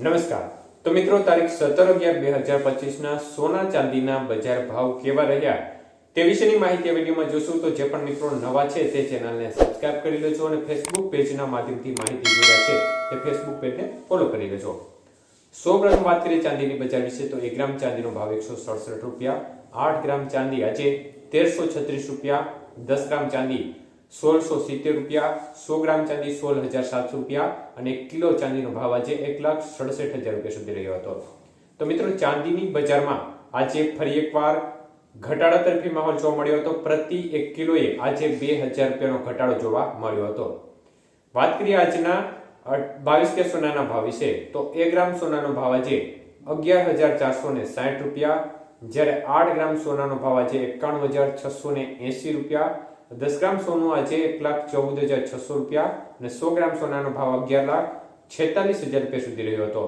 નમસ્કાર. તો મિત્રો, તારીખ સત્તર અગિયાર બે હજાર પચીસના સોના ચાંદીના બજાર ભાવ કેવા રહ્યા તે વિશેની માહિતી વિડીયોમાં જોશું. તો જે પણ મિત્રો નવા છે તે ચેનલને સબસ્ક્રાઇબ કરી લેજો અને ફેસબુક પેજના માધ્યમથી માહિતી જોયા છે તે ફેસબુક પેજને ફોલો કરી લેજો. સો ગ્રામ વાત કરીએ ચાંદીની બજાર વિશે તો એક ગ્રામ ચાંદીનો ભાવ એકસો સડસઠ રૂપિયા, આઠ ગ્રામ ચાંદી આજે તેરસો છત્રીસ રૂપિયા, દસ ગ્રામ ચાંદી સોળસો સિત્તેર રૂપિયા, સો ગ્રામ ચાંદી સોળ હજાર સાતસો રૂપિયા અને કિલો ચાંદીનો ભાવ આજે એક લાખ સડસઠ હજાર રૂપિયા સુધી રહ્યો હતો. તો મિત્રો, ચાંદીની બજારમાં આજે ફરી એકવાર ઘટાડા તરફી માહોલ જોવા મળ્યો હતો. પ્રતિ એક કિલોએ આજે બે હજાર રૂપિયાનો ઘટાડો જોવા મળ્યો હતો. વાત કરીએ આજના બાવીસ કે સોનાના ભાવ વિશે, તો એક ગ્રામ સોનાનો ભાવ આજે અગિયાર હજાર ચારસો ને સાઠ રૂપિયા, જ્યારે આઠ ગ્રામ સોનાનો ભાવ આજે એકાણું હજાર છસો ને એસી રૂપિયા દસ ગ્રામ સોનું આજે એક લાખ ચૌદ હજાર છસો રૂપિયા અને સો ગ્રામ સોનાનો ભાવ અગિયાર લાખ છેતાલીસ હજાર રૂપિયા સુધી રહ્યો હતો.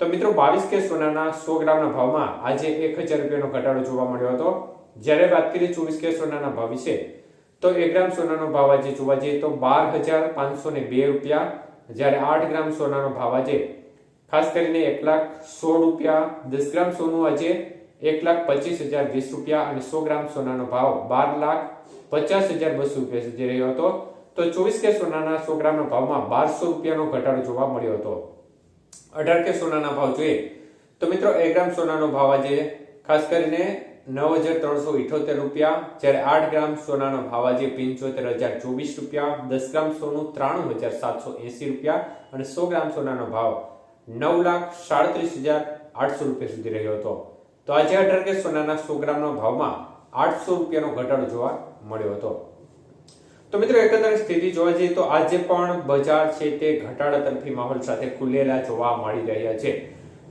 તો મિત્રો, બાવીસ કે સોનાના સો ગ્રામના ભાવમાં આજે એક હજાર રૂપિયાનો ઘટાડો જોવા મળ્યો હતો. જ્યારે વાત કરીએ ચોવીસ કે સોનાના ભાવ વિશે, તો એક ગ્રામ સોનાનો ભાવ આજે જોવા જઈએ તો બાર હજાર પાંચસો ને બે રૂપિયા. જ્યારે આઠ ગ્રામ સોનાનો ભાવ આજે, ખાસ કરીને એક લાખ સો રૂપિયા. દસ ગ્રામ સોનું આજે એક લાખ પચીસ હજાર વીસ રૂપિયા અને સો ગ્રામ સોનાનો ભાવ બાર લાખ પચાસ હજાર બસો રૂપિયા સુધી રહ્યો હતો. તો ચોવીસ કે સોનાના સો ગ્રામના ભાવમાં બારસો રૂપિયાનો ઘટાડો જોવા મળ્યો હતો. અઢાર કે સોનાના ભાવ જોઈએ. તો મિત્રો, એક ગ્રામ સોનાનો ભાવ આજે ખાસ કરીને નવ હજાર ત્રણસો ઇઠોતેર રૂપિયા. જ્યારે આઠ ગ્રામ સોનાનો ભાવ આજે પંચોતેર હજાર ચોવીસ રૂપિયા. દસ ગ્રામ સોનું ત્રાણું હજાર સાતસો એસી રૂપિયા. અને સો ગ્રામ સોનાનો ભાવ નવ લાખ સાડત્રીસ હજાર આઠસો રૂપિયા સુધી રહ્યો હતો. તો આજે અઢાર કે સોનાના સો ગ્રામના ભાવમાં આઠસો રૂપિયાનો ઘટાડો જોવા મળ્યો હતો. તો મિત્રો, એકંદર સ્થિતિ જોવા જઈએ તો આજે પણ બજાર છે તે ઘટાડા તરફી માહોલ સાથે ખુલેલા જોવા મળી રહ્યા છે.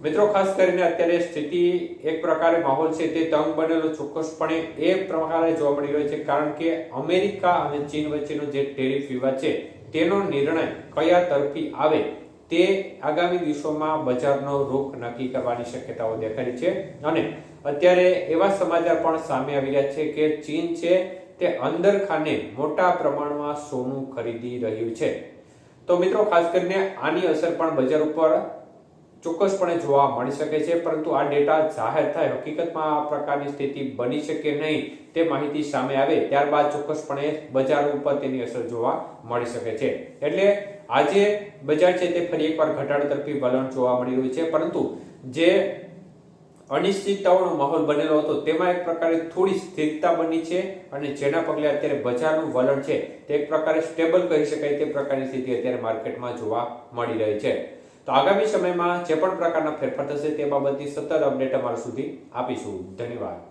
મિત્રો, ખાસ કરીને અત્યારે સ્થિતિ એક પ્રકારે માહોલ છે તે તંગ બનેલો ચોક્કસપણે એ પ્રકારે જોવા મળી રહ્યો છે. કારણ કે અમેરિકા અને ચીન વચ્ચેનો જે ટેરિફ વિવાદ છે, તેનો નિર્ણય કયા તરફી આવે તે આગામી દિવસોમાં બજારનો રૂખ નક્કી કરવાની શક્યતાઓ દેખાઈ છે. અને અત્યારે એવા સમાચાર પણ સામે આવી રહ્યા છે કે ચીન છે તે અંદર ખાને મોટા પ્રમાણમાં સોનું ખરીદી રહ્યું છે. તો મિત્રો, ખાસ કરીને આની અસર પણ બજાર ઉપર ચોક્કસપણે જોવા મળી શકે છે, પરંતુ આ ડેટા જાહેર થાય, હકીકતમાં આ પ્રકારની સ્થિતિ બની શકે નહીં તે માહિતી સામે આવે, ત્યારબાદ ચોક્કસપણે બજાર ઉપર તેની અસર જોવા મળી શકે છે. એટલે આજે બજાર છે તે ફરી એકવાર ઘટાડો તરફી વલણ જોવા મળી રહ્યું છે, પરંતુ જે અનિશ્ચિતતાઓનો માહોલ બનેલો હતો, તેમાં એક પ્રકારે થોડી સ્થિરતા બની છે અને જેના પગલે અત્યારે બજારનું વલણ છે તે એક પ્રકારે સ્ટેબલ કહી શકાય, તે પ્રકારની સ્થિતિ અત્યારે માર્કેટમાં જોવા મળી રહી છે. તો આગામી સમયમાં જે પણ પ્રકારના ફેરફાર થશે તે બાબતની સતત અપડેટ અમારા સુધી આપીશું. ધન્યવાદ.